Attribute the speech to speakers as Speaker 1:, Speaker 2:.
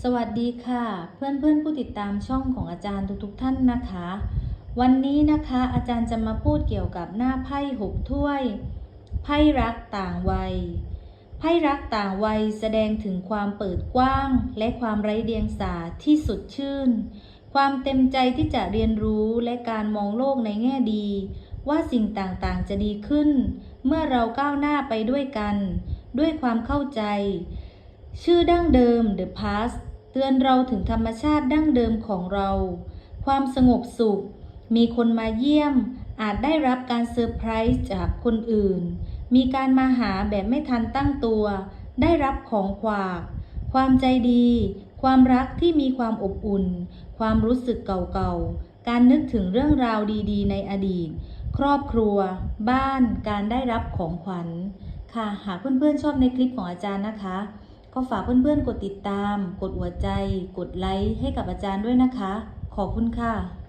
Speaker 1: สวัสดีค่ะ เพื่อนเพื่อนผู้ติดตามช่องของอาจารย์ทุกๆท่านนะคะ วันนี้นะคะอาจารย์จะมาพูดเกี่ยวกับหน้าไพ่หกถ้วย ไพ่รักต่างวัย ไพ่รักต่างวัยแสดงถึงความเปิดกว้าง และความไร้เดียงสาที่สดชื่น ความเต็มใจที่จะเรียนรู้และการมองโลกในแง่ดี ว่าสิ่งต่างๆจะดีขึ้น เมื่อเราก้าวหน้าไปด้วยกัน ด้วยความเข้าใจ ชื่อดั้งเดิม The Past เตือนเราถึงธรรมชาติดั้งเดิมของเรา ความสงบสุข มีคนมาเยี่ยม อาจได้รับการเซอร์ไพรส์จากคนอื่น มีการมาหาแบบไม่ทันตั้งตัว ได้รับของขวาก ความใจดี ความรักที่มีความอบอุ่น ความรู้สึกเก่าๆ การนึกถึงเรื่องราวดีๆ ในอดีต ครอบครัว บ้าน การได้รับของขวัญ ค่ะ หากเพื่อนๆชอบในคลิปของอาจารย์นะคะ ก็ฝากเพื่อนๆ กดติดตาม กดหัวใจ กดไลค์ให้กับอาจารย์ด้วยนะคะ ขอบคุณค่ะ